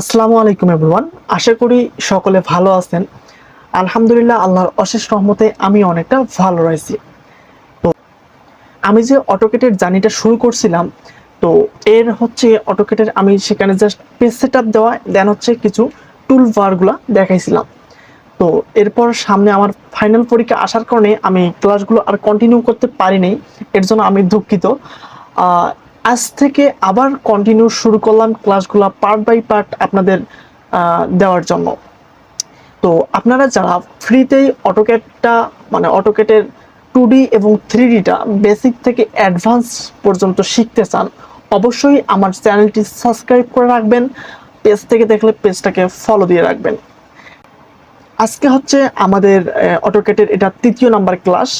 আসসালামু আলাইকুম এভরিওয়ান। আশা করি সকলে ভালো আছেন। আলহামদুলিল্লাহ, আল্লাহর অশেষ রহমতে আমি অনেকটা ভালো রয়েছি। তো আমি যে অটোকেটের জার্নিটা শুরু করছিলাম, তো এর হচ্ছে অটোকেটের আমি সেখানে জাস্ট পেজ সেট আপ দেওয়া দেন হচ্ছে কিছু টুল বারগুলো দেখাইছিলাম। তো এরপর সামনে আমার ফাইনাল পরীক্ষা আসার কারণে আমি ক্লাসগুলো আর কন্টিনিউ করতে পারিনি। এর জন্য আমি দুঃখিত। আজ থেকে আবার কন্টিনিউ শুরু করলাম ক্লাসগুলো পার্ট বাই পার্ট আপনাদের দেওয়ার জন্য। তো আপনারা যারা ফ্রিতেই অটোক্যাটটা মানে অটোক্যাটের টু ডি এবং থ্রি ডিটা বেসিক থেকে অ্যাডভান্স পর্যন্ত শিখতে চান, অবশ্যই আমার চ্যানেলটি সাবস্ক্রাইব করে রাখবেন পেজ থেকে দেখলে পেজটাকে ফলো দিয়ে রাখবেন। আজকে হচ্ছে আমাদের অটোক্যাটের এটা তৃতীয় নাম্বার ক্লাস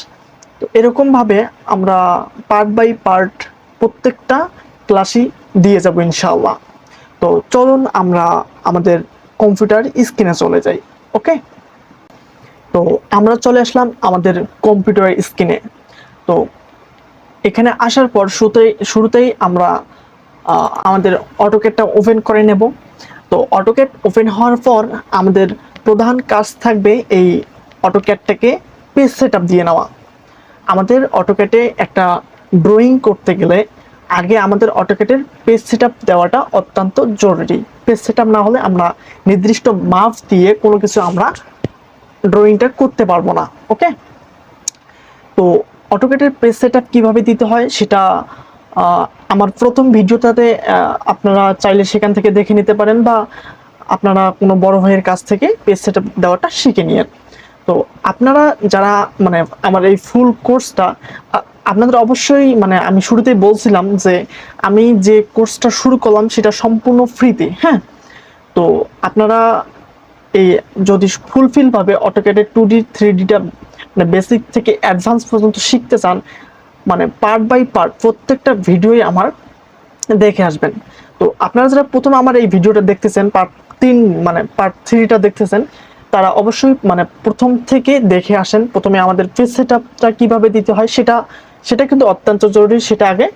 তো এরকমভাবে আমরা পার্ট বাই পার্ট প্রত্যেকটা ক্লাসই দিয়ে যাব ইনশাআল্লাহ। তো চলুন আমরা আমাদের কম্পিউটার স্ক্রিনে চলে যাই ওকে তো আমরা চলে আসলাম আমাদের কম্পিউটার স্ক্রিনে তো এখানে আসার পর শুরুতেই শুরুতেই আমরা আমাদের অটোকেটটা ওপেন করে নেব। তো অটোকেট ওপেন হওয়ার পর আমাদের প্রধান কাজ থাকবে এই অটোক্যাটটাকে পেজ সেট দিয়ে নেওয়া। আমাদের অটোক্যাটে একটা ড্রয়িং করতে গেলে আগে আমাদের অটোকেটের পেজ সেট দেওয়াটা অত্যন্ত জরুরি। পেজ সেট না হলে আমরা নির্দিষ্ট মাপ দিয়ে কোনো কিছু আমরা ড্রয়িংটা করতে পারব না ওকে তো অটোকেটের পেজ সেট কীভাবে দিতে হয় সেটা আমার প্রথম ভিডিওটাতে আপনারা চাইলে সেখান থেকে দেখে নিতে পারেন বা আপনারা কোনো বড় ভাইয়ের কাছ থেকে পেজ সেট দেওয়াটা শিখে নিয়েন। তো আপনারা যারা মানে আমার এই ফুল কোর্সটা আপনাদের অবশ্যই মানে আমি শুরুতেই বলছিলাম যে আমি যে কোর্সটা শুরু করলাম সেটা সম্পূর্ণ ফ্রিতে হ্যাঁ? তো আপনারা এই যদি ফুলফিল ভাবে অটোকেটের টু ডি থ্রি ডিটা মানে বেসিক থেকে অ্যাডভান্স পর্যন্ত শিখতে চান মানে পার্ট বাই পার্ট প্রত্যেকটা ভিডিওই আমার দেখে আসবেন। তো আপনারা যারা প্রথম আমার এই ভিডিওটা দেখতেছেন পার্ট তিন মানে পার্ট থ্রিটা দেখতেছেন, তারা অবশ্যই মানে প্রথম থেকে দেখে আসেন। প্রথমে আমাদের পেজ সেট আপটা কীভাবে দিতে হয় সেটা সেটা কিন্তু অত্যন্ত জরুরি, সেটা আগে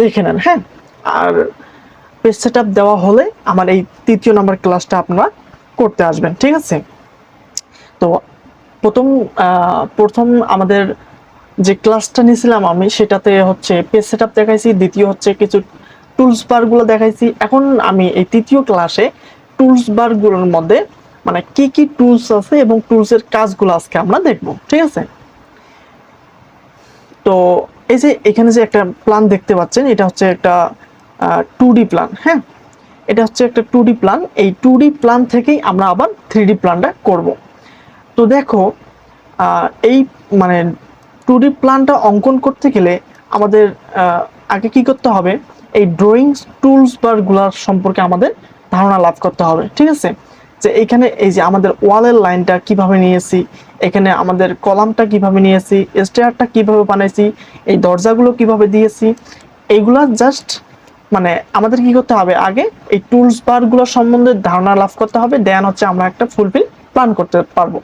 দেখে নেন হ্যাঁ? আর পেজ সেট দেওয়া হলে আমার এই তৃতীয় নাম্বার ক্লাসটা আপনারা করতে আসবেন, ঠিক আছে? তো প্রথম প্রথম আমাদের যে ক্লাসটা নিয়েছিলাম আমি, সেটাতে হচ্ছে পেজ সেট দেখাইছি, দ্বিতীয় হচ্ছে কিছু টুলস বারগুলো দেখাইছি। এখন আমি এই তৃতীয় ক্লাসে টুলস বারগুলোর মধ্যে মানে কি কি টুলস আছে এবং টুলসের কাজগুলো আজকে আমরা দেখব, ঠিক আছে? তো এই যে এখানে যে একটা প্ল্যান দেখতে পাচ্ছেন, এটা হচ্ছে একটা টু ডি প্ল্যান হ্যাঁ? এটা হচ্ছে একটা টু ডি প্ল্যান এই টু ডি প্ল্যান থেকেই আমরা আবার থ্রি ডি প্ল্যানটা করব। তো দেখো এই মানে টু ডি প্ল্যানটা অঙ্কন করতে গেলে আমাদের আগে কি করতে হবে? এই ড্রয়িং টুলস বারগুলার সম্পর্কে আমাদের ধারণা লাভ করতে হবে, ঠিক আছে? যে এইখানে এই যে আমাদের ওয়ালের লাইনটা কীভাবে নিয়েছি, এখানে আমাদের কলামটা কীভাবে নিয়েছি, স্টেয়ারটা কীভাবে বানাইছি, এই দরজাগুলো কীভাবে দিয়েছি এইগুলা জাস্ট মানে আমাদের কি করতে হবে আগে এই টুলস বারগুলো সম্বন্ধে ধারণা লাভ করতে হবে দেন হচ্ছে আমরা একটা ফুলফিল প্ল্যান করতে পারব।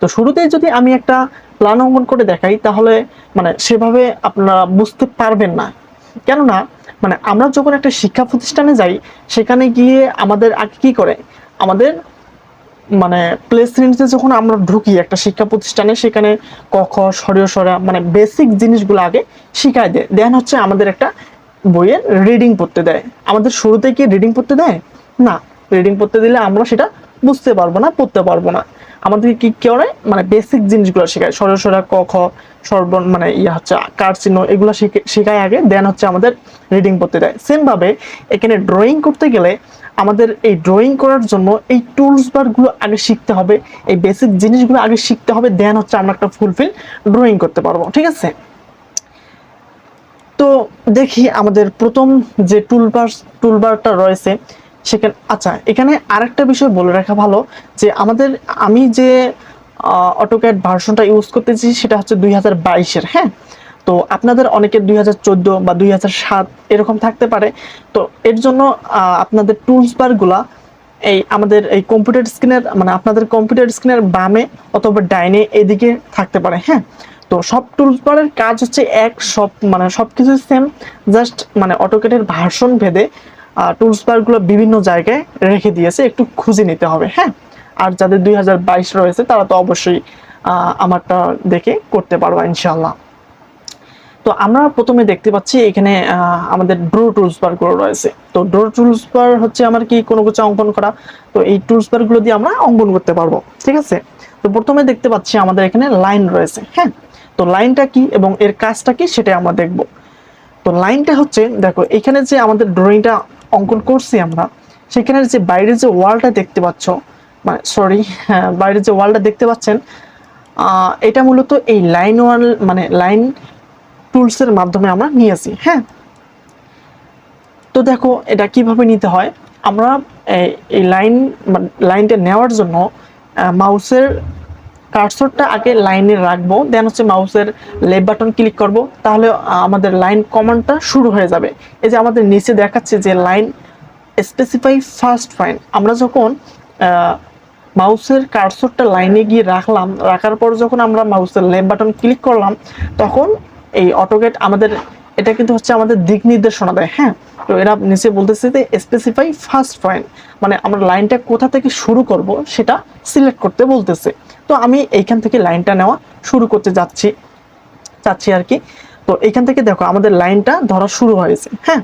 তো শুরুতেই যদি আমি একটা প্ল্যান অঙ্কন করে দেখাই, তাহলে মানে সেভাবে আপনারা বুঝতে পারবেন না। কেননা মানে আমরা যখন একটা শিক্ষা প্রতিষ্ঠানে যাই, সেখানে গিয়ে আমাদের আগে কি করে? আমাদের মানে প্লেস শ্রেণীতে যখন আমরা ঢুকি একটা শিক্ষা প্রতিষ্ঠানে, সেখানে ক, খ সরিয় সরা মানে বেসিক জিনিসগুলো আগে শিখায় দেয়। দেন হচ্ছে আমাদের একটা বইয়ের রিডিং পড়তে দেয়। আমাদের শুরুতে কি রিডিং পড়তে দেয়? না রিডিং পড়তে দিলে আমরা সেটা বুঝতে পারব না, পড়তে পারব না। আমাদেরকে কি করে মানে বেসিক জিনিসগুলো শেখায়। সরল সরা ক, খ সর্ব মানে ইয়ে হচ্ছে কার চিহ্ন, এগুলো শিখে- শেখায় আগে দেন হচ্ছে আমাদের রিডিং পড়তে দেয়। সেম ভাবে এখানে ড্রয়িং করতে গেলে আমাদের এই ড্রয়িং করার জন্য এই টুলস বারগুলো আগে শিখতে হবে, এই বেসিক জিনিসগুলো আগে শিখতে হবে দেন হচ্ছে আমরা একটা ফুলফিল ড্রয়িং করতে পারব, ঠিক আছে? তো দেখি আমাদের প্রথম যে টুলবার টুলবারটা রয়েছে সেখানে আচ্ছা এখানে আরেকটা বিষয় বলে রাখা ভালো যে আমাদের, আমি যে অটোক্যাড ভার্সনটা ইউজ করতেছি সেটা হচ্ছে দুই হাজার বাইশের হ্যাঁ? তো আপনাদের অনেকের দুই হাজার চোদ্দ বা দুই হাজার সাত এরকম থাকতে পারে। তো এর জন্য আপনাদের টুলস বারগুলা এই আমাদের এই কম্পিউটার স্ক্রিনের মানে আপনাদের কম্পিউটার স্ক্রিনের বামে অথবা ডাইনে এদিকে থাকতে পারে হ্যাঁ? তো সব টুলস বারের কাজ হচ্ছে এক, সব মানে সব কিছু সেম জাস্ট মানে অটোকেটের ভার্সন ভেদে টুলস বারগুলো বিভিন্ন জায়গায় রেখে দিয়েছে, একটু খুঁজে নিতে হবে হ্যাঁ? আর যাদের দুই হাজার বাইশ রয়েছে, তারা তো অবশ্যই আমারটা দেখে করতে পারবা ইনশাল্লাহ তো আমরা প্রথমে দেখতে পাচ্ছি এখানে আমাদের ড্রো টুলস বারগুলো রয়েছে। তো ড্রো টুলস বার হচ্ছে আমার কি কোনো কিছু অঙ্কন করা? তো এই টুলস বারগুলো দিয়ে আমরা অঙ্কন করতে পারব, ঠিক আছে? তো প্রথমে দেখতে পাচ্ছি আমাদের এখানে লাইন রয়েছে হ্যাঁ? তো লাইনটা কি এবং এর কাজটা কি সেটাই আমরা দেখব। তো লাইনটা হচ্ছে, দেখো, এখানে যে আমাদের ড্রয়িংটা অঙ্কন করছি আমরা। সেখানে যে বাইরের যে ওয়ালটা দেখতে পাচ্ছ মানে সরি হ্যাঁ বাইরের যে ওয়ালটা দেখতে পাচ্ছেন এটা মূলত এই লাইন ওয়াল মানে লাইন টুলসের মাধ্যমে আমরা নিয়েছি হ্যাঁ? তো দেখো, এটা কীভাবে নিতে হয়? আমরা এই- এই লাইন লাইনটা নেওয়ার জন্য মাউসের কার্সরটা আগে লাইনে রাখব দেন হচ্ছে মাউসের লেফট বাটন ক্লিক করব, তাহলে আমাদের লাইন কমান্ডটা শুরু হয়ে যাবে। এই যে আমাদের নিচে দেখাচ্ছে যে লাইন স্পেসিফাই ফার্স্ট ফাইন আমরা যখন মাউসের কার্সরটা লাইনে গিয়ে রাখলাম, রাখার পর যখন আমরা মাউসের লেফট বাটন ক্লিক করলাম, তখন এই অটোগেট আমাদের এটা কিন্তু হচ্ছে আমাদের দিক নির্দেশনা দেয় হ্যাঁ? তো এরা নিচে বলতেছে যে স্পেসিফাই ফার্স্ট পয়েন্ট মানে আমরা লাইনটা কোথা থেকে শুরু করব সেটা সিলেক্ট করতে বলতেছে। তো আমি এইখান থেকে লাইনটা নেওয়া শুরু করতে যাচ্ছি, চাচ্ছি আর কি। তো এইখান থেকে দেখো আমাদের লাইনটা ধরা শুরু হয়েছে হ্যাঁ?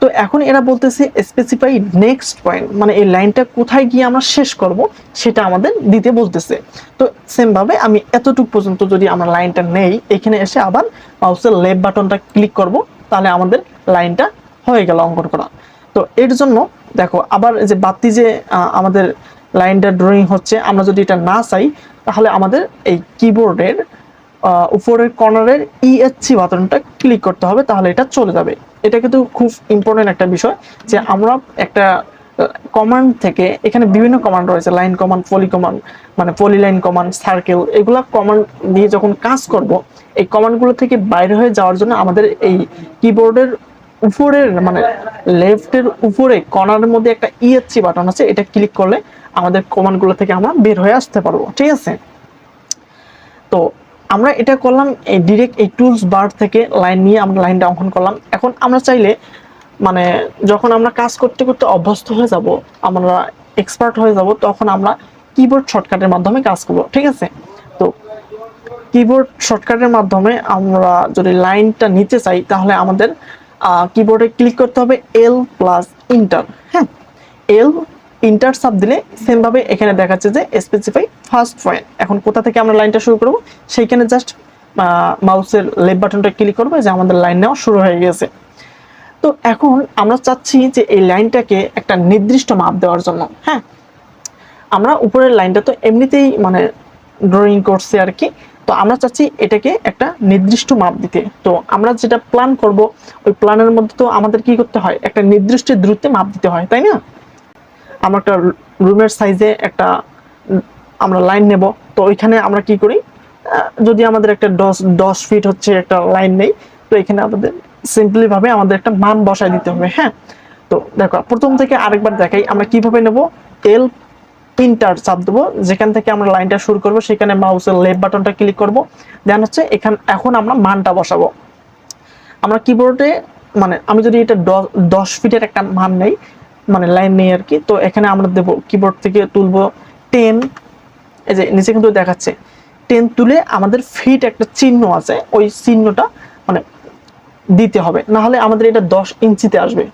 তো এখন এরা বলতেছে স্পেসিফাই নেক্সট পয়েন্ট মানে এই লাইনটা কোথায় গিয়ে আমরা শেষ করব, সেটা আমাদের দিতে বলতেছে। তো সেম ভাবে আমি এতটুকু পর্যন্ত যদি আমরা লাইনটা নেই, এখানে এসে আবার মাউসের লেফট বাটনটা ক্লিক করব, তাহলে আমাদের লাইনটা হয়ে গেল অঙ্কন করা। তো এর জন্য দেখো, আবার যে বাতি যে আমাদের লাইনটা ড্রয়িং হচ্ছে, আমরা যদি এটা না চাই, তাহলে আমাদের এই কিবোর্ডের উপরের কর্নারের ইএসসি বাটনটা ক্লিক করতে হবে, তাহলে এটা চলে যাবে। এটা কিন্তু খুব ইম্পর্টেন্ট একটা বিষয় যে আমরা একটা কমান্ড থেকে এখানে বিভিন্ন কমান্ড রয়েছে লাইন কমান্ড পলি কমান্ড মানে পলি লাইন কমান্ড সার্কেল এগুলা কমান্ড দিয়ে যখন কাজ করব, এই কমান্ডগুলো থেকে বাইরে হয়ে যাওয়ার জন্য আমাদের এই কিবোর্ডের উপরের মানে লেফটের উপরে কর্নারের মধ্যে একটা ইএসসি বাটন আছে, এটা ক্লিক করলে আমাদের কমান্ডগুলো থেকে আমরা বের হয়ে আসতে পারব। ঠিক আছে? তো আমরা এটা করলাম, এই ডিরেক্ট এই টুলস বার থেকে লাইন নিয়ে আমরা লাইনটা অঙ্কন করলাম। এখন আমরা চাইলে মানে যখন আমরা কাজ করতে করতে অভ্যস্ত হয়ে যাব, আমরা এক্সপার্ট হয়ে যাব, তখন আমরা কিবোর্ড শর্টকাটের মাধ্যমে কাজ করব, ঠিক আছে? তো কিবোর্ড শর্টকাটের মাধ্যমে আমরা যদি লাইনটা নিতে চাই, তাহলে আমাদের কিবোর্ডে ক্লিক করতে হবে এল প্লাস ইন্টার হ্যাঁ? এল ইন্টার সাব দিলে সেম ভাবে এখানে দেখাচ্ছে যে স্পেসিফাই ফার্স্ট পয়েন্ট এখন কোথা থেকে আমরা লাইনটা শুরু করব? সেইখানে জাস্ট মাউসের লেফট বাটনটা ক্লিক করব যে আমাদের লাইন নেওয়া শুরু হয়ে গেছে। তো এখন আমরা চাচ্ছি যে এই লাইনটাকে একটা নির্দিষ্ট মাপ দেওয়ার জন্য হ্যাঁ? আমরা উপরের লাইনটা তো এমনিতেই মানে ড্রয়িং করছে আর কি। তো আমরা চাচ্ছি এটাকে একটা নির্দিষ্ট মাপ দিতে। তো আমরা যেটা প্ল্যান করব, ওই প্ল্যানের মধ্যে তো আমাদের কি করতে হয়? একটা নির্দিষ্ট দূরত্বে মাপ দিতে হয়, তাই না? আমরা একটা রুমের সাইজে একটা, আমরা লাইন নেব। তো ওইখানে আমরা কি করি? যদি আমাদের একটা দশ দশ ফিট হচ্ছে একটা লাইন নেই, তো এখানে আমাদের সিম্পলি ভাবে আমাদের একটা মান বসায় দিতে হবে হ্যাঁ? তো দেখো, প্রথম থেকে আরেকবার দেখাই, আমরা কীভাবে নেব? এল প্রিন্টার চাপ দেবো, যেখান থেকে আমরা লাইনটা শুরু করব, সেখানে মাউসের লেফট বাটনটা ক্লিক করব। দেন হচ্ছে এখান, এখন আমরা মানটা বসাবো। আমরা কিবোর্ডে মানে আমি যদি এটা দশ ফিটের একটা মান নেই মানে লাইন নেই আর কি। তো এখানে আমরা দেবো কিবোর্ড থেকে তুলবো টেন এই যে নিচে কিন্তু দেখাচ্ছে। টেন তুলে আমাদের ফিট একটা চিহ্ন আছে, ওই চিহ্নটা মানে দিতে হবে। না হলে আমাদের এটা দশ ইঞ্চিতে আসবে।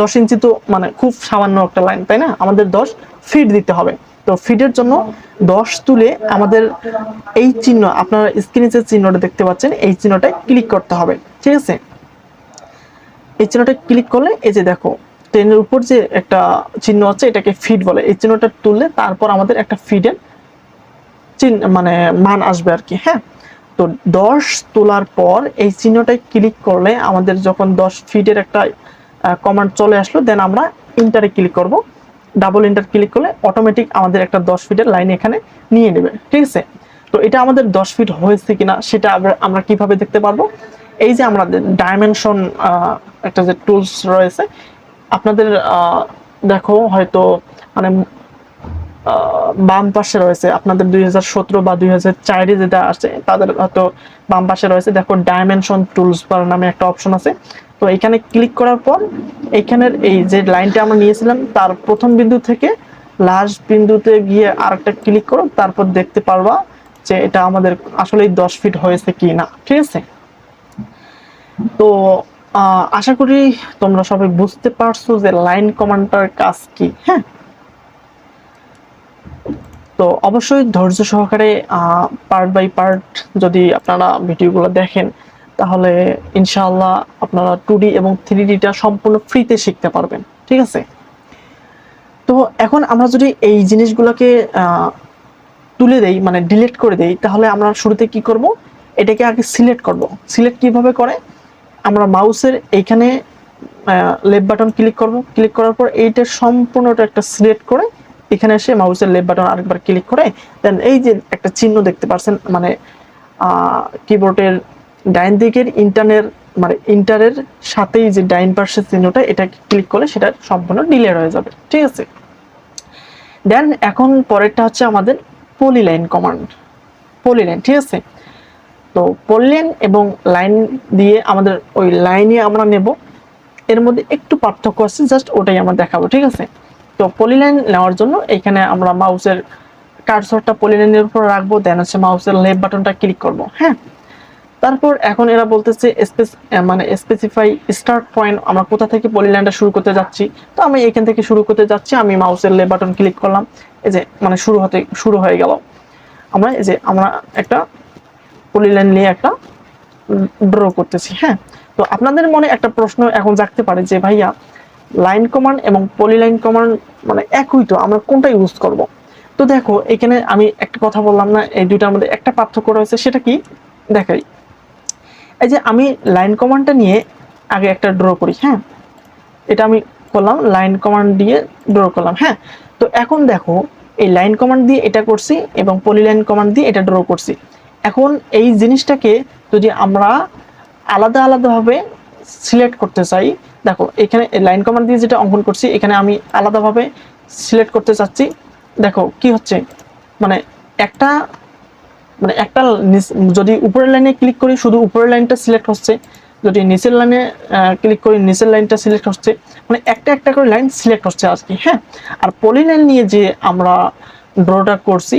দশ ইঞ্চি তো মানে খুব সামান্য একটা লাইন তাই না? আমাদের দশ ফিট দিতে হবে। তো ফিটের জন্য দশ তুলে আমাদের এই চিহ্ন, আপনারা স্ক্রিনে যে চিহ্নটা দেখতে পাচ্ছেন, এই চিহ্নটায় ক্লিক করতে হবে। ঠিক আছে? এই চিহ্নটা ক্লিক করলে, এই যে দেখো ট্রেনের উপর যে একটা চিহ্ন আছে, এটাকে ফিট বলে। এই চিহ্নটা তুললে তারপর আমাদের একটা ফিডের চিহ্ন মানে মান আসবে আর কি হ্যাঁ? তো দশ তোলার পর এই চিহ্নটায় ক্লিক করলে আমাদের যখন দশ ফিটের একটা কমান্ড চলে আসলো দেন আমরা ইন্টারে ক্লিক করব। ডাবল ইন্টার ক্লিক করলে অটোমেটিক আমাদের একটা দশ ফিটের লাইন এখানে নিয়ে নেবে, ঠিক আছে? তো এটা আমাদের দশ ফিট হয়েছে কিনা, সেটা আমরা কীভাবে দেখতে পারব? এই যে আমাদের ডাইমেনশন একটা যে টুলস রয়েছে আপনাদের দেখো, হয়তো মানে বাম পাশে রয়েছে আপনাদের দুই হাজার সতেরো বা দুই হাজার চারে যেটা আছে, তাদের হয়তো বাম পাশে রয়েছে। দেখো ডাইমেনশন টুলস বার নামে একটা অপশন আছে। তো এখানে ক্লিক করার পর, এখানের এই যে লাইনটা আমরা নিয়েছিলাম, তার প্রথম বিন্দু থেকে লাস্ট বিন্দুতে গিয়ে আরেকটা ক্লিক করো, তারপর দেখতে পারবা যে এটা আমাদের আসলে দশ ফিট হয়েছে কি না ঠিক আছে? তো আশা করি তোমরা সবাই বুঝতে পারছ যে লাইন কমান্ডার কাজ কি হ্যাঁ? তো অবশ্যই ধৈর্য সহকারে পার্ট বাই পার্ট যদি আপনারা ভিডিওগুলো দেখেন, তাহলে ইনশাআল্লাহ আপনারা টু ডি এবং থ্রি ডিটা সম্পূর্ণ ফ্রিতে শিখতে পারবেন, ঠিক আছে? তো এখন আমরা যদি এই জিনিসগুলোকে তুলে দেই মানে ডিলিট করে দেই, তাহলে আমরা শুরুতে কি করব? এটাকে আগে সিলেক্ট করব। সিলেক্ট কীভাবে করে? আমরা মাউসের এইখানে লেফট বাটন ক্লিক করব। ক্লিক করার পর এইটা সম্পূর্ণটা একটা সিলেক্ট করে এখানে এসে মাউসের লেফট বাটন আরেকবার ক্লিক করে দেন এই যে একটা চিহ্ন দেখতে পাচ্ছেন মানে কিবোর্ডের ডাইন দিকের ইন্টারনের মানে ইন্টারের সাথেই যে ডাইন পার্শ্বের চিহ্নটা এটা ক্লিক করলে সেটা সম্পূর্ণ ডিলে হয়ে যাবে। ঠিক আছে? দেন এখন পরেরটা হচ্ছে আমাদের পলিলাইন কমান্ড পলিলাইন ঠিক আছে? তো পলিলাইন এবং লাইন দিয়ে আমাদের ওই লাইনে আমরা নেব। এর মধ্যে একটু পার্থক্য আছে, জাস্ট ওটাই আমরা দেখাবো, ঠিক আছে? তো পলিলাইন নেওয়ার জন্য এখানে আমরা মাউসের কার্সরটা পলিলাইনের উপর রাখব দেন হচ্ছে মাউসের লেফট বাটনটা ক্লিক করব হ্যাঁ? তারপর এখন এরা বলতেছে স্পেস মানে স্পেসিফাই স্টার্ট পয়েন্ট আমরা কোথা থেকে পলিলাইনটা শুরু করতে যাচ্ছি? তো আমি এখান থেকে শুরু করতে যাচ্ছি, আমি মাউসের লেফট বাটন ক্লিক করলাম। এই যে মানে শুরু হতে শুরু হয়ে গেল। আমরা এই যে, আমরা একটা পলিলাইন নিয়ে একটা ড্র করতেছি হ্যাঁ? তো আপনাদের মনে একটা প্রশ্ন এখন জাগতে পারে যে, ভাইয়া, লাইন কমান্ড এবং পলিলাইন কমান্ড মানে একই তো, আমরা কোনটা ইউজ করব? তো দেখো, এখানে আমি একটা কথা বললাম না, এই দুইটার মধ্যে একটা পার্থক্য রয়েছে, সেটা কি? দেখাই। এই যে আমি লাইন কমান্ডটা নিয়ে আগে একটা ড্র করি হ্যাঁ? এটা আমি করলাম, লাইন কমান্ড দিয়ে ড্র করলাম হ্যাঁ? তো এখন দেখো, এই লাইন কমান্ড দিয়ে এটা করছি এবং পলিলাইন কমান্ড দিয়ে এটা ড্র করছি। এখন এই জিনিসটাকে যদি আমরা আলাদা আলাদাভাবে সিলেক্ট করতে চাই, দেখো, এখানে লাইন কমান্ড দিয়ে যেটা অঙ্কন করছি, এখানে আমি আলাদাভাবে সিলেক্ট করতে চাচ্ছি। দেখো, কি হচ্ছে? মানে একটা মানে একটা যদি উপরের লাইনে ক্লিক করি, শুধু উপরের লাইনটা সিলেক্ট হচ্ছে। যদি নিচের লাইনে ক্লিক করি, নিচের লাইনটা সিলেক্ট হচ্ছে। মানে একটা একটা করে লাইন সিলেক্ট হচ্ছে আর কি হ্যাঁ? আর পলি লাইন নিয়ে যে আমরা ড্রটা করছি,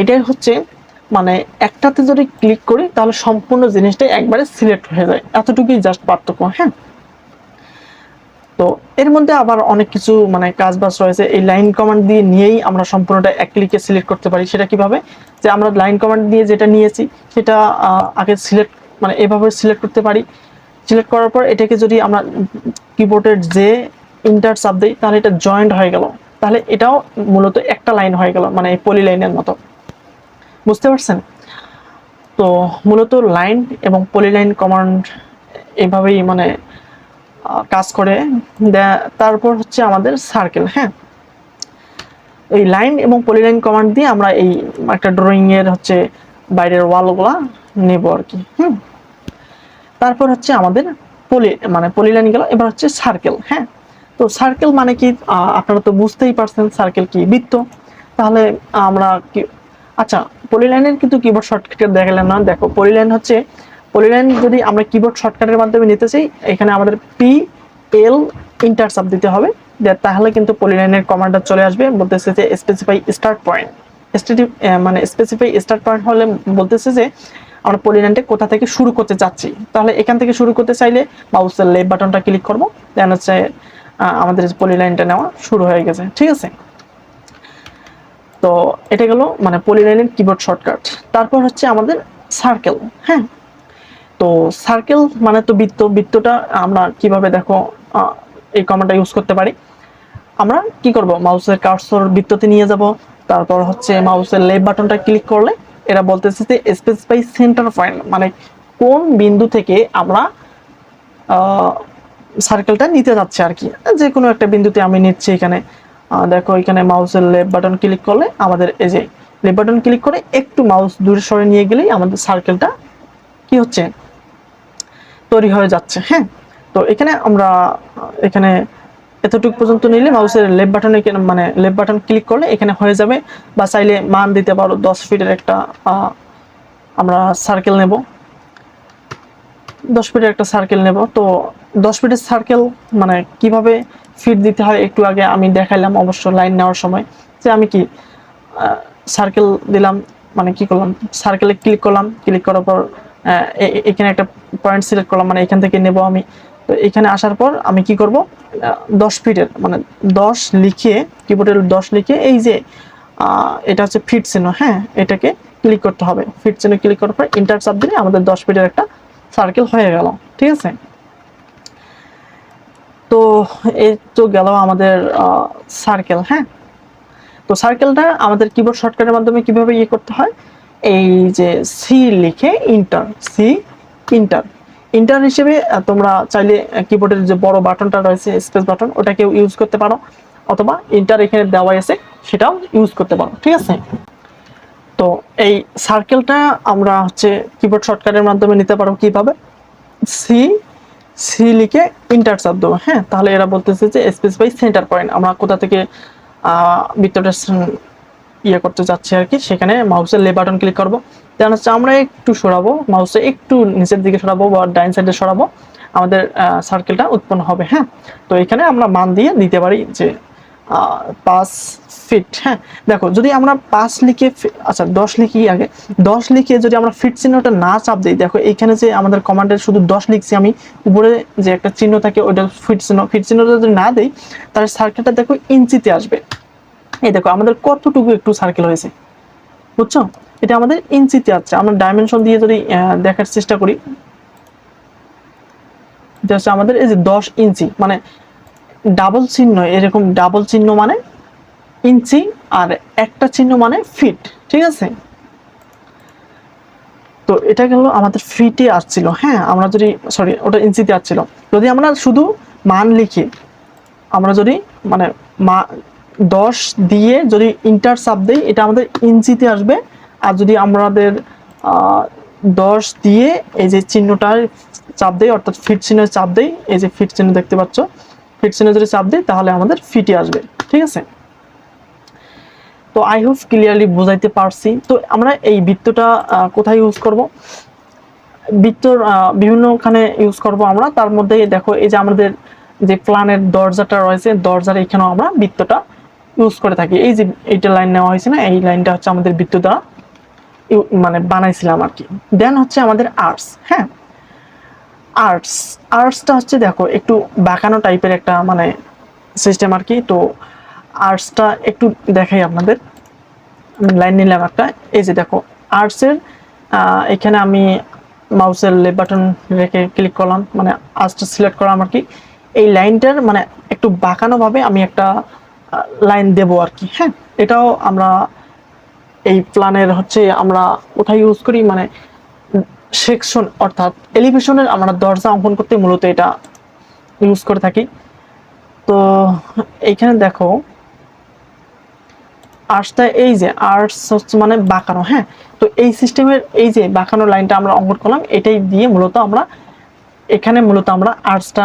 এটাই হচ্ছে মানে একটাতে যদি ক্লিক করি, তাহলে সম্পূর্ণ জিনিসটা একবারে সিলেক্ট হয়ে যায়। এতটুকুই জাস্ট পার্থক্য হ্যাঁ? তো এর মধ্যে আবার অনেক কিছু মানে কাজ বাজ রয়েছে। এই লাইন কমান্ড দিয়ে নিয়েই আমরা সম্পূর্ণটা এক ক্লিকে সিলেক্ট করতে পারি। সেটা কীভাবে? যে আমরা লাইন কমান্ড দিয়ে যেটা নিয়েছি, সেটা আগে সিলেক্ট মানে এভাবে সিলেক্ট করতে পারি। সিলেক্ট করার পর এটাকে যদি আমরা কিবোর্ডের যে ইন্টার চাপ দিই, তাহলে এটা জয়েন্ট হয়ে গেল। তাহলে এটাও মূলত একটা লাইন হয়ে গেল মানে পলি লাইনের মতো। বুঝতে পারছেন? তো মূলত লাইন এবং পলিলাইন কমান্ড এভাবেই মানে কাজ করে। তারপর হচ্ছে আমাদের সার্কেল হ্যাঁ? এই লাইন এবং পলিলাইন কমান্ড দিয়ে আমরা এই একটা ড্রয়িংয়ের হচ্ছে বাইরের ওয়ালগুলা নেব আর কি, হুম? তারপর হচ্ছে আমাদের পলি মানে পলিলাইন গেল, এবার হচ্ছে সার্কেল হ্যাঁ? তো সার্কেল মানে কি? আপনারা তো বুঝতেই পারছেন সার্কেল কি বৃত্ত। তাহলে আমরা কি আচ্ছা পলিলাইনের কিন্তু কিবোর্ড শর্টকাট দেখালাম না। দেখো পলিলাইন হচ্ছে পলিলাইন যদি আমরা কিবোর্ড শর্টকাটের মাধ্যমে নিতে চাই, এখানে আমাদের পি এল ইন্টার চাপ দিতে হবে। তাহলে কিন্তু পলিলাইনের কমান্ডটা চলে আসবে। বলতেছে যে স্পেসিফাই স্টার্ট পয়েন্ট মানে স্পেসিফাই স্টার্ট পয়েন্ট হলে বলতেছে যে আমরা পলিলাইনটা কোথা থেকে শুরু করতে চাচ্ছি। তাহলে এখান থেকে শুরু করতে চাইলে মাউসের লেফট বাটনটা ক্লিক করব। দেন হচ্ছে আমাদের পলিলাইনটা নেওয়া শুরু হয়ে গেছে। ঠিক আছে? তো এটা গেল মানে পলিলাইনের কিবোর্ড শর্টকাট তারপর হচ্ছে আমাদের সার্কেল হ্যাঁ? তো সার্কেল মানে তো বৃত্ত, বৃত্তটা আমরা কীভাবে দেখো এই কমান্ডটা ইউজ করতে পারি? আমরা কি করব? মাউসের কার্সর বৃত্ততে নিয়ে যাব। তারপর হচ্ছে মাউসের লেফট বাটনটা ক্লিক করলে এরা বলতেছে যে স্পেসিফাই সেন্টার পয়েন্ট মানে কোন বিন্দু থেকে আমরা সার্কেলটা নিতে যাচ্ছে আর কি। যে কোনো একটা বিন্দুতে আমি নিচ্ছি এখানে। দেখো এখানে মাউসের লেফট বাটন ক্লিক করলে আমাদের এই যে লেফট বাটন ক্লিক করে একটু মাউস দূরে সরে নিয়ে গেলেই আমাদের সার্কেলটা কি হচ্ছে? তৈরি হয়ে যাচ্ছে হ্যাঁ? তো এখানে আমরা, এখানে এতটুকু পর্যন্ত নিলে মাউসের লেফট বাটনে মানে লেফট বাটন ক্লিক করলে এখানে হয়ে যাবে বা চাইলে মান দিতে পারো, দশ ফিটের একটা আমরা সার্কেল নেব। দশ ফিটের একটা সার্কেল নেব। তো দশ ফিটের সার্কেল মানে কীভাবে ফিট দিতে হয়, একটু আগে আমি দেখাইলাম অবশ্য লাইন নেওয়ার সময় যে আমি কি সার্কেল দিলাম মানে কি করলাম সার্কেলে ক্লিক করলাম ক্লিক করার পর এখানে একটা পয়েন্ট সিলেক্ট করলাম মানে এখান থেকে নেব আমি। তো এখানে আসার পর আমি কি করব দশ ফিটের মানে দশ লিখে কিবোর্ডের দশ লিখে এই যে এটা হচ্ছে ফিট চিহ্ন হ্যাঁ এটাকে ক্লিক করতে হবে। ফিট চিহ্ন ক্লিক করার পর ইন্টার চাপ দিলে আমাদের দশ ফিটের একটা সার্কেল হয়ে গেল, ঠিক আছে? তো এই তো গেল আমাদের সার্কেল হ্যাঁ? তো সার্কেলটা আমাদের কিবোর্ড শর্টকাটের মাধ্যমে কীভাবে ইয়ে করতে হয়? এই যে সি লিখে ইন্টার সি ইন্টার ইন্টার হিসেবে তোমরা চাইলে কিবোর্ডের যে বড় বাটনটা রয়েছে স্পেস বাটন ওটাকেও ইউজ করতে পারো। অথবা ইন্টার এখানে দেওয়া আছে, সেটাও ইউজ করতে পারো, ঠিক আছে? তো এই সার্কেলটা আমরা হচ্ছে কিবোর্ড শর্টকাটের মাধ্যমে নিতে পারো কীভাবে? সি সি লিখে ইন্টার চাপ দেবো হ্যাঁ? তাহলে এরা বলতেছে যে স্পেসিফাই সেন্টার পয়েন্ট আমরা কোথা থেকে বৃত্তটা ইয়ে করতে যাচ্ছি আর কি, সেখানে মাউসের লে বাটন ক্লিক করব। দেন হচ্ছে আমরা একটু সরাবো মাউসে একটু নিচের দিকে সরাবো বা ডাইন সাইডে সরাবো, আমাদের সার্কেলটা উৎপন্ন হবে হ্যাঁ? তো এখানে আমরা মান দিয়ে দিতে পারি যে পাঁচ ফিট হ্যাঁ দেখো, যদি আমরা পাঁচ লিখে আচ্ছা দশ লিখি আগে। দশ লিখে যদি আমরা ফিট চিহ্নটা না চাপ দিই, দেখো এইখানে যে আমাদের কমান্ডের শুধু দশ লিখছি আমি, উপরে যে একটা চিহ্ন থাকে, ওইটা ফিট চিহ্ন। ফিট চিহ্নটা যদি না দিই, তাহলে সার্কেলটা দেখো ইঞ্চিতে আসবে। এই দেখো, আমাদের কতটুকু একটু সার্কেল হয়েছে, বুঝছ? এটা আমাদের ইঞ্চিতে আছে আমরা ডাইমেনশন দিয়ে যদি দেখার চেষ্টা করি, এটা হচ্ছে আমাদের এই যে দশ ইঞ্চি। মানে ডাবল চিহ্ন, এরকম ডাবল চিহ্ন মানে ইঞ্চি আর একটা চিহ্ন মানে ফিট ঠিক আছে? তো এটা গেল আমাদের ফিটে আসছিল হ্যাঁ আমরা যদি সরি ওটা ইঞ্চিতে আসছিল। যদি আমরা শুধু মান লিখি, আমরা যদি মানে মা, দশ দিয়ে যদি ইন্টার চাপ দিই, এটা আমাদের ইঞ্চিতে আসবে। আর যদি আমাদের দশ দিয়ে এই যে চিহ্নটার চাপ দেই, অর্থাৎ ফিট চিহ্নের চাপ দেই, এই যে ফিট চিহ্ন দেখতে পাচ্ছ ফিট চিহ্নে যদি চাপ দিই তাহলে আমাদের ফিটে আসবে। ঠিক আছে? তো আই হোপ ক্লিয়ারলি বোঝাইতে পারছি। তো আমরা এই বৃত্তটা কোথায় ইউজ করব? বৃত্তর বিভিন্নখানে ইউজ করব আমরা। তার মধ্যে দেখো, এই যে আমাদের যে প্ল্যানের দরজাটা রয়েছে, দরজার এখানেও আমরা বৃত্তটা ইউজ করে থাকি। এই যে এইটা লাইন নেওয়া হয়েছে না, এই লাইনটা হচ্ছে আমাদের বৃত্ত দ্বারা মানে বানাইছিলাম আর কি। দেন হচ্ছে আমাদের আর্টস হ্যাঁ? আর্টস আর্টসটা হচ্ছে দেখো, একটু বাঁকানো টাইপের একটা মানে সিস্টেম আর কি। তো আর্টসটা একটু দেখাই আপনাদের। লাইন নিলাম একটা। এই যে দেখো আর্টসের এখানে আমি মাউসের লেফট বাটন রেখে ক্লিক করলাম। মানে আর্টসটা সিলেক্ট করলাম আর কি। এই লাইনটার মানে একটু বাঁকানোভাবে আমি একটা লাইন দেবো আর কি হ্যাঁ? এটাও আমরা, এই প্ল্যানের হচ্ছে আমরা কোথায় ইউজ করি? মানে সেকশন, অর্থাৎ এলিভেশনের আমরা দরজা অঙ্কন করতে মূলত এটা ইউজ করে থাকি। তো এইখানে দেখো আর্টসটা এই যে আর্টস হচ্ছে মানে বাঁকানো হ্যাঁ? তো এই সিস্টেমের এই যে বাঁকানো লাইনটা আমরা অঙ্কন করলাম, এটাই দিয়ে মূলত আমরা এখানে মূলত আমরা আর্টসটা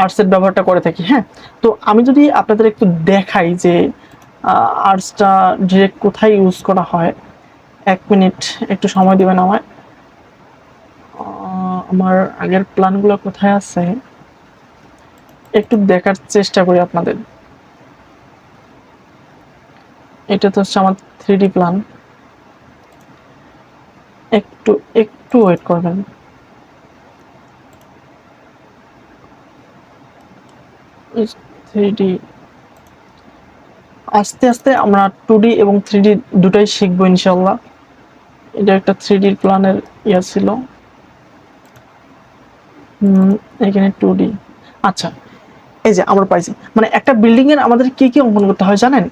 আর্টসের ব্যবহারটা করে থাকি হ্যাঁ? তো আমি যদি আপনাদের একটু দেখাই যে আর্টসটা ডিরেক্ট কোথায় ইউজ করা হয় এক মিনিট একটু সময় দিবেন আমায়। আমার আগের প্ল্যানগুলো কোথায় আছে? একটু দেখার চেষ্টা করি আপনাদের। এটা তো হচ্ছে আমার থ্রি প্ল্যান একটু একটু ওয়েট করবেন। থ্রি আস্তে আস্তে আমরা টু এবং থ্রি দুটাই শিখব ইনশাল্লাহ এটা একটা থ্রি ডির প্ল্যানের ইয়া ছিল। এখানে টু ডি আচ্ছা এই যে আমরা পাইছি। মানে একটা বিল্ডিং এর আমাদের কি কি অঙ্কন করতে হয় জানেন?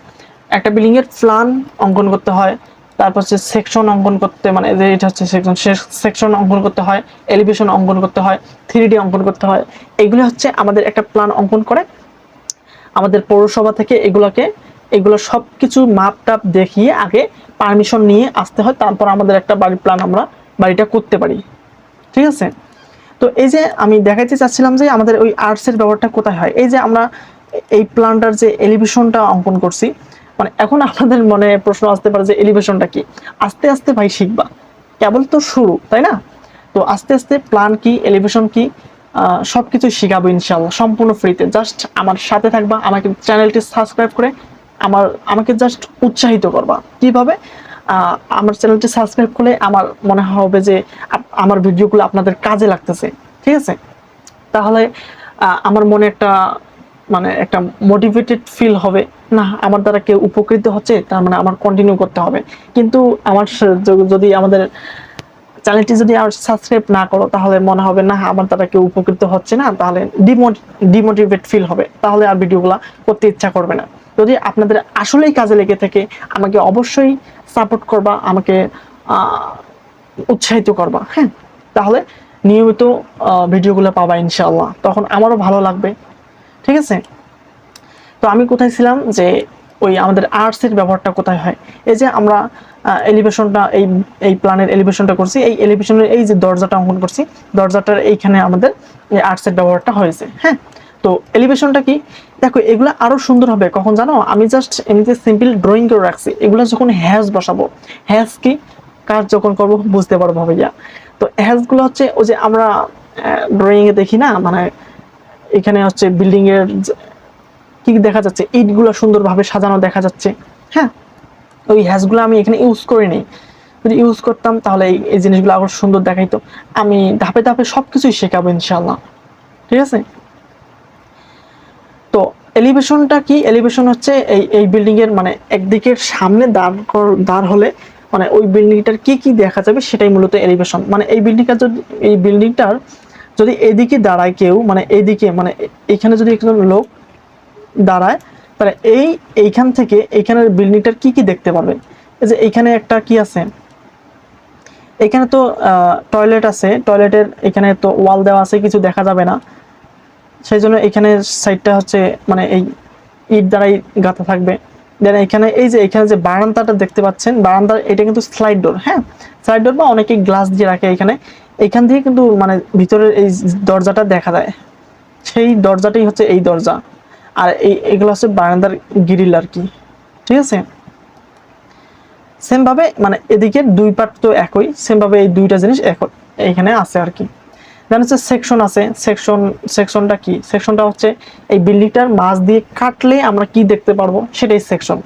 একটা বিল্ডিং এর প্ল্যান অঙ্কন করতে হয়, তারপর হচ্ছে সেকশন অঙ্কন করতে মানে যে এটা হচ্ছে সেকশন সেকশন অঙ্কন করতে হয় এলিভেশন অঙ্কন করতে হয় থ্রি ডি অঙ্কন করতে হয়। এগুলো হচ্ছে আমাদের একটা প্ল্যান অঙ্কন করে, আমাদের পৌরসভা থেকে এগুলোকে এগুলো সব কিছু মাপ টাপ দেখিয়ে আগে পারমিশন নিয়ে আসতে হয়, তারপর আমাদের একটা বাড়ির প্ল্যান আমরা বাড়িটা করতে পারি। ঠিক আছে? তো এই যে আমি দেখাইতে চাচ্ছিলাম যে আমাদের ওই আর্টসের ব্যবহারটা কোথায় হয়? এই যে আমরা এই প্ল্যানটার যে এলিভেশনটা অঙ্কন করছি মানে এখন আপনাদের মনে প্রশ্ন আসতে পারে যে এলিভেশনটা কি? আস্তে আস্তে ভাই শিখবা। কেবল তো শুরু, তাই না? তো আস্তে আস্তে প্ল্যান কি এলিভেশন কি সব কিছু শেখাবো ইনশাল্লাহ সম্পূর্ণ ফ্রিতে জাস্ট আমার সাথে থাকবা, আমাকে চ্যানেলটি সাবস্ক্রাইব করে আমার, আমাকে জাস্ট উৎসাহিত করবা। কীভাবে? আমার চ্যানেলটি সাবস্ক্রাইব করলে আমার মনে হবে যে আমার ভিডিওগুলো আপনাদের কাজে লাগতেছে, ঠিক আছে? তাহলে আমার মনে একটা মানে একটা মোটিভেটেড ফিল হবে। না, আমার দ্বারা কেউ উপকৃত হচ্ছে, তার মানে আমার কন্টিনিউ করতে হবে। কিন্তু আমার যদি আমাদের চ্যানেলটি যদি আর সাবস্ক্রাইব না করো, তাহলে মনে হবে, না, আমার দ্বারা কেউ উপকৃত হচ্ছে না, তাহলে ডিমোটিভেট ফিল হবে। তাহলে আর ভিডিওগুলো করতে ইচ্ছা করবে না। যদি আপনাদের আসলেই কাজে লেগে থাকে, আমাকে অবশ্যই সাপোর্ট করবা, আমাকে উৎসাহিত করবা হ্যাঁ? তাহলে নিয়মিত ভিডিওগুলো পাবা ইনশাআল্লাহ। তখন আমারও ভালো লাগবে। ঠিক আছে? তো আমি কোথায় ছিলাম যে, ওই আমাদের আর্টসের ব্যবহারটা কোথায় হয়? এই যে আমরা এলিভেশনটা এই এই প্ল্যানের এলিভেশনটা করছি, এই এলিভেশনের এই যে দরজাটা অঙ্কন করছি, দরজাটার এইখানে আমাদের এই আর্টসের ব্যবহারটা হয়েছে হ্যাঁ? তো এলিভেশনটা কি? দেখো, এগুলো আরও সুন্দর হবে। কখন জানো? আমি জাস্ট এমনিতে সিম্পল ড্রয়িং করে রাখছি। এগুলো যখন হ্যাজ বসাবো হ্যাজ কি? কাজ যখন করব? বুঝতে পারব ভাইয়া। তো হ্যাজগুলো হচ্ছে ওই যে আমরা ড্রয়িং এ দেখি না? মানে এখানে হচ্ছে বিল্ডিং এর কি দেখা যাচ্ছে? ইটগুলো সুন্দরভাবে সাজানো দেখা যাচ্ছে। হ্যাঁ? ওই হ্যাশগুলো আমি এখানে ইউজ করি নি যদি ইউজ করতাম, তাহলে এই জিনিসগুলো আরও সুন্দর দেখাইতো। আমি ধাপে ধাপে সব কিছুই শেখাবো ইনশাল্লাহ ঠিক আছে? এলিভেশনটা কি? এলিভেশন হচ্ছে এই এই বিল্ডিং এর মানে একদিকের সামনে দাঁড় দাঁড় হলে মানে ওই বিল্ডিংটার কি কি দেখা যাবে সেটাই মূলত এলিভেশন মানে এই বিল্ডিংটা যদি, এই বিল্ডিংটার যদি এদিকে দাঁড়ায় কেউ মানে এইদিকে মানে এখানে যদি একজন লোক দাঁড়ায়, তাহলে এই, এইখান থেকে এইখানের বিল্ডিংটার কি কি দেখতে পারবে এই যে এইখানে একটা কি আছে? এখানে তো টয়লেট আছে। টয়লেটের এখানে তো ওয়াল দেওয়া আছে, কিছু দেখা যাবে না। সেই জন্য এখানে সাইডটা হচ্ছে মানে এই ইট দ্বারাই গাঁথা থাকবে। দেন এখানে এই যে এখানে যে বারান্দাটা দেখতে পাচ্ছেন বারান্দার এটা কিন্তু স্লাইড ডোর হ্যাঁ? স্লাইড ডোর বা অনেকে গ্লাস দিয়ে রাখে এখানে। এখান থেকে কিন্তু মানে ভিতরের এই দরজাটা দেখা যায়। সেই দরজাটাই হচ্ছে এই দরজা। আর এই, এগুলো হচ্ছে বারান্দার গ্রিল আর কি। ঠিক আছে? সেমভাবে মানে এদিকে দুই পার্ট তো একই সেমভাবে এই দুইটা জিনিস এক এইখানে আছে আর কি। দেন হচ্ছে সেকশন আছে। সেকশন সেকশনটা কি? সেকশনটা হচ্ছে এই বিল্ডিংটার মাছ দিয়ে কাটলে আমরা কি দেখতে পারব? সেটাই সেকশন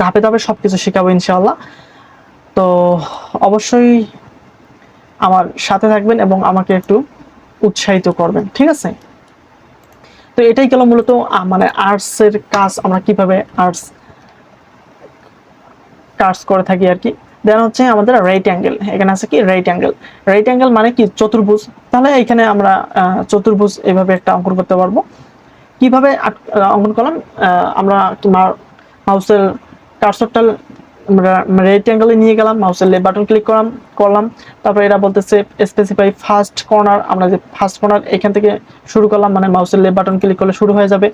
ধাপে ধাপে সব কিছু শেখাবো ইনশাআল্লাহ। তো অবশ্যই আমার সাথে থাকবেন এবং আমাকে একটু উৎসাহিত করবেন। ঠিক আছে? তো এটাই গেল মূলত মানে আর্টসের কাজ আমরা কীভাবে আর্টস কাজ করে থাকি আর কি। দেন হচ্ছে আমাদের রাইট অ্যাঙ্গেল এখানে আছে কি? রাইট অ্যাঙ্গেল রাইট অ্যাঙ্গেল মানে কি? চতুর্ভুজ। তাহলে এখানে আমরা চতুর্ভুজ এভাবে একটা অঙ্কন করতে পারব। কীভাবে অঙ্কন করলাম? আমরা মাউসের কার্সরটা রাইট অ্যাঙ্গেলে নিয়ে গেলাম, মাউসের লেফট বাটন ক্লিক করলাম করলাম। তারপর এরা বলতেছে স্পেসিফাই ফার্স্ট কর্নার আমরা যে ফার্স্ট কর্নার এখান থেকে শুরু করলাম মানে মাউসের লেফট বাটন ক্লিক করলে শুরু হয়ে যাবে।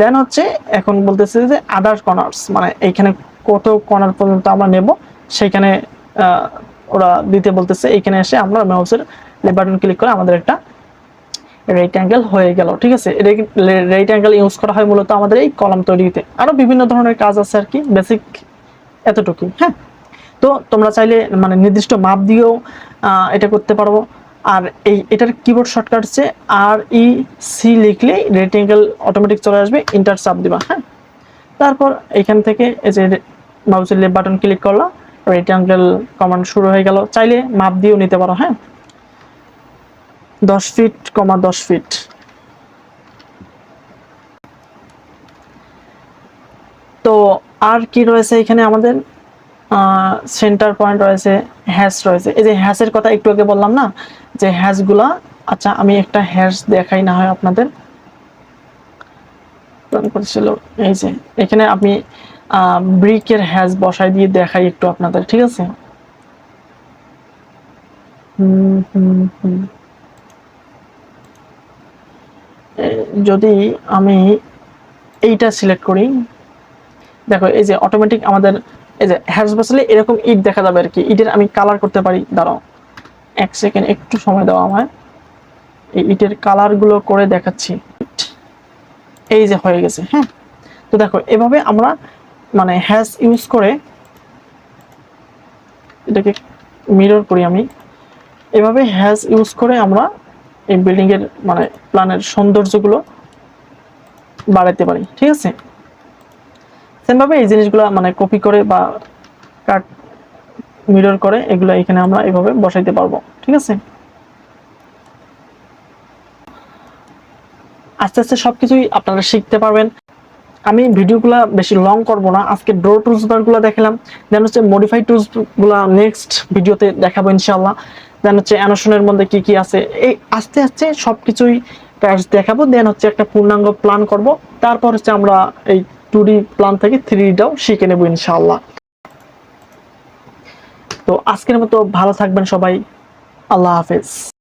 দেন হচ্ছে এখন বলতেছে যে আদার কর্নার্স মানে এইখানে কত কর্নার পর্যন্ত আমরা নেব। সেইখানে আহ, ওরা দিতে বলতেছে এইখানে এসে আমরা মাউসের বাটন ক্লিক করে আমাদের একটা রাইট অ্যাঙ্গেল হয়ে গেল ঠিক আছে? রাইট অ্যাঙ্গেল ইউজ করা হয় মূলত আমাদের এই কলাম তৈরিতে। আরও বিভিন্ন ধরনের কাজ আছে আর কি বেসিক এতটুকুই হ্যাঁ? তো তোমরা চাইলে মানে নির্দিষ্ট মাপ দিয়েও এটা করতে পারব আর এই এটার কিবোর্ড শর্টকাট হচ্ছে আর ই সি লিখলে রাইট অ্যাঙ্গেল অটোমেটিক চলে আসবে ইন্টার চাপ দিবা হ্যাঁ? তারপর এখান থেকে এই যে মাউসের লেফট বাটন ক্লিক করলাম রাইট অ্যাঙ্গেল কমান্ড শুরু হয়ে গেল। চাইলে মাপ দিয়েও নিতে পারো হ্যাঁ? দশ ফিট কমা দশ ফিট তো আর কি রয়েছে এখানে আমাদের? সেন্টার পয়েন্ট রয়েছে হ্যাশ রয়েছে। এই যে হ্যাশের কথা একটু আগে বললাম না? যে হ্যাশগুলা আচ্ছা আমি একটা হ্যাশ দেখাই না হয় আপনাদের। এই যে, এখানে আমি ব্রিকের হ্যাশ বসাই দিয়ে দেখাই একটু আপনাদের, ঠিক আছে? যদি আমি এইটা সিলেক্ট করি, দেখো, এই যে অটোমেটিক আমাদের, এই যে হ্যাশ বসালে এরকম ইট দেখা যাবে আর কি। ইটের আমি কালার করতে পারি, দাঁড়াও। এক সেকেন্ড একটু সময় দেওয়া আমায়। এই ইটের কালারগুলো করে দেখাচ্ছি। এই যে হয়ে গেছে হ্যাঁ? তো দেখো, এভাবে আমরা মানে হ্যাশ ইউজ করে এটাকে মিরর করি আমি। এভাবে হ্যাজ ইউজ করে আমরা এই বিল্ডিং এর মানে প্ল্যানের সৌন্দর্যগুলো বাড়াইতে পারি, ঠিক আছে? সেমভাবে এই জিনিসগুলো মানে কপি করে বা কাট মিরর করে, এগুলো এখানে আমরা এভাবে বসাইতে পারব, ঠিক আছে? আস্তে আস্তে সবকিছুই আপনারা শিখতে পারবেন। আমি ভিডিওগুলো বেশি লং করব না, আজকে ড্র টুলসগুলো দেখালাম দেন হচ্ছে মডিফাই টুলসগুলা নেক্সট ভিডিওতে দেখাবো ইনশাল্লাহ দেন হচ্ছে অ্যানোশনের মধ্যে কি কি আছে, এই আস্তে আস্তে সবকিছুই কাজ দেখাবো দেন হচ্ছে একটা পূর্ণাঙ্গ প্ল্যান করব, তারপর হচ্ছে আমরা এই টু প্ল্যান থেকে থ্রি ডিটাও শিখে নেব ইনশাল্লাহ তো আজকের মতো ভালো থাকবেন সবাই, আল্লাহ হাফেজ।